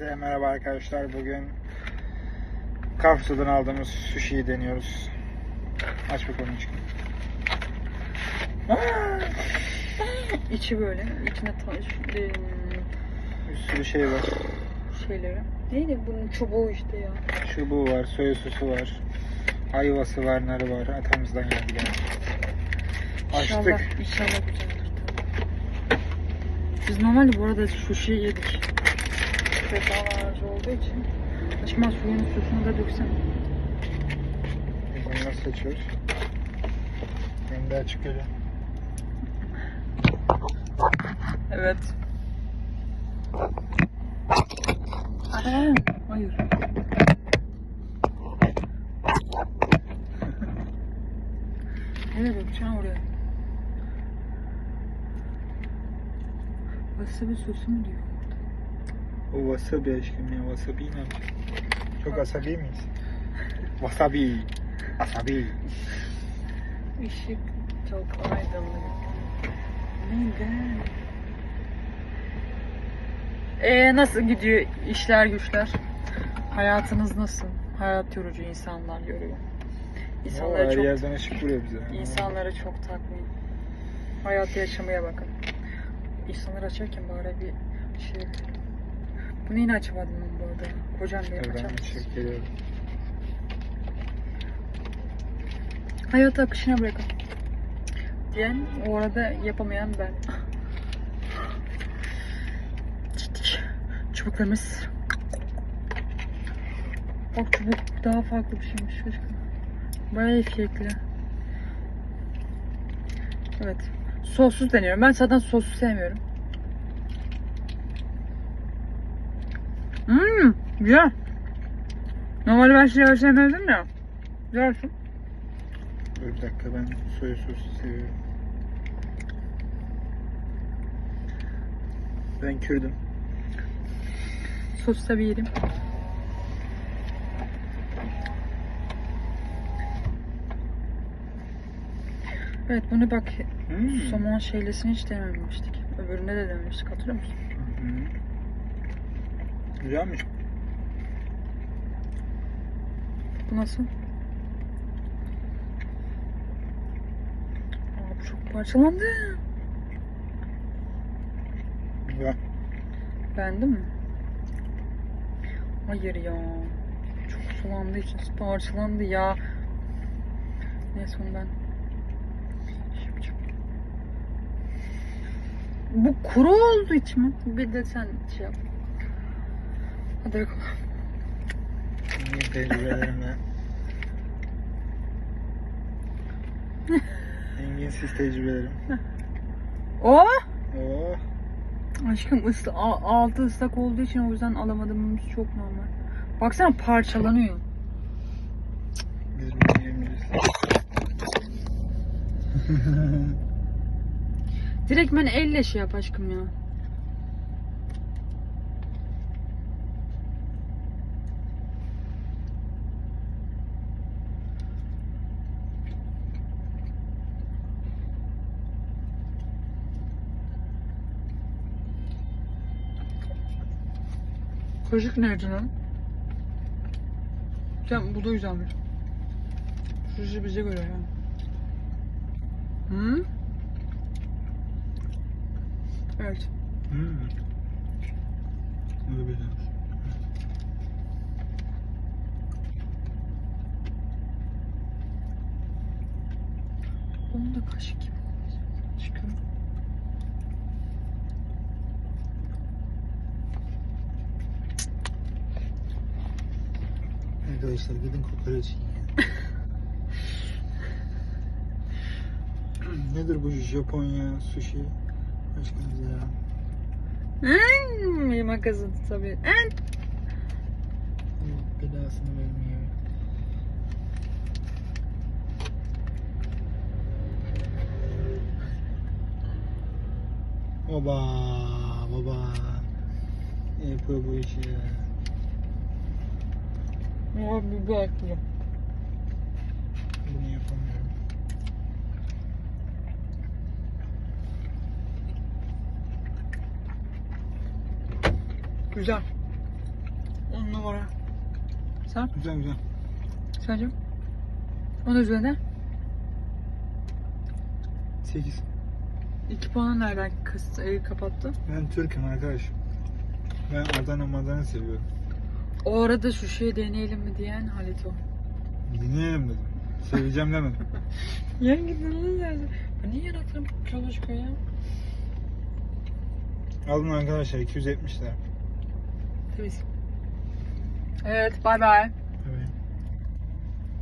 Herkese merhaba arkadaşlar. Bugün Kafsu'dan aldığımız sushi'yi deniyoruz. Aç bakalım çıkın. İçi böyle. içine ta- şu- e, Bir sürü şey var. şeyleri. Neydi bunun çubuğu işte ya. Çubuğu var, soya sosu var. Ayvası var, narı var. Atamızdan geldi yani. İnşallah, Açtık. inşallah güzeldir. Biz normalde bu arada sushi yedik. Defalarca olduğu için. Aşkım az suyun sosunu da döksene. Bunu nasıl açıyoruz? Ben de açık öyle. Evet. Aa, hayır. Nereye dökeceksin oraya? Wasabi sosu mu diyor? O wasabi aşkım ya. Wasabi ne? Çok asabi miyiz? Wasabi. Asabi. Işık çok aydınlık. Neden? Ee, nasıl gidiyor işler güçler? Hayatınız nasıl? Hayat yorucu insanlar görüyor. Oo, İnsanları her çok yerden ışık vuruyor bize. İnsanları çok takmayın. Hayatı yaşamaya bakın. İnsanları açarken bari bir şey... Bunu yine açamadım ben bu arada. Kocam ben açamadım. geliyorum. Hayatı akışına bırakın. Diyen o arada yapamayan ben. Ciddi. Çubuklarımız. Bak çubuk daha farklı bir şeymiş. aşkım. Bayağı efekli. Evet. Sossuz deniyorum. Ben zaten soslu sevmiyorum. Mmm. Güzel. Normalde ben şey sevmezdim ya. Güzel. Dur bir dakika ben soya sosu seviyorum. Ben Kürdüm. Sos tabii yedim. Evet bunu bak Hmm. somon şeylesini hiç denememiştik. Öbüründe de denemiştik hatırlıyor musun? Hı hı. Güzelmiş. Bu nasıl? Aa, bu çok parçalandı. Güzel. Beğendin mi? Hayır ya. Çok sulandığı için parçalandı ya. Neyse onu ben şey. Bu kuru olduğu için mi? Bir de sen şey yap. Hadi bakalım. İyi tecrübelerimle. Enginsiz tecrübelerim. Oh! Oh. Aşkım ısla, altı ıslak olduğu için o yüzden alamadığımız çok normal. Baksana parçalanıyor. Biz bunu yiyebiliriz. Direkt ben elle şey yap aşkım ya. Kaşık nerede lan? Sen bu da güzelmiş. Şurası bize göre ya. Hı? Evet. hmm. Bu da güzelmiş. Onu da kaşık gibi. Arkadaşlar gidin kokoreç yiyin. Nedir bu Japonya sushi? Aşkınız ya. Hmm, yemek kazıdı tabii. Belasını vermiyor. Baba, baba. Ne yapıyor bu işi ya? O biber ekliyor. Bunu yapamıyorum. Güzel. On numara. Sen? Güzel güzel. Sence? Onun üzerine 8. iki puanı nereden kıstı, e, kapattı? Ben Türk'üm arkadaş. Ben Adana Madana seviyorum. O arada şu şeyi deneyelim mi diyen Halit o. Dinleyelim dedim. Seveceğim demedim. Yan gidelim yani. Bu niye yanaklarım çalışıyor ya? Alın arkadaşlar 270 lira. Temiz. Evet, bay bay.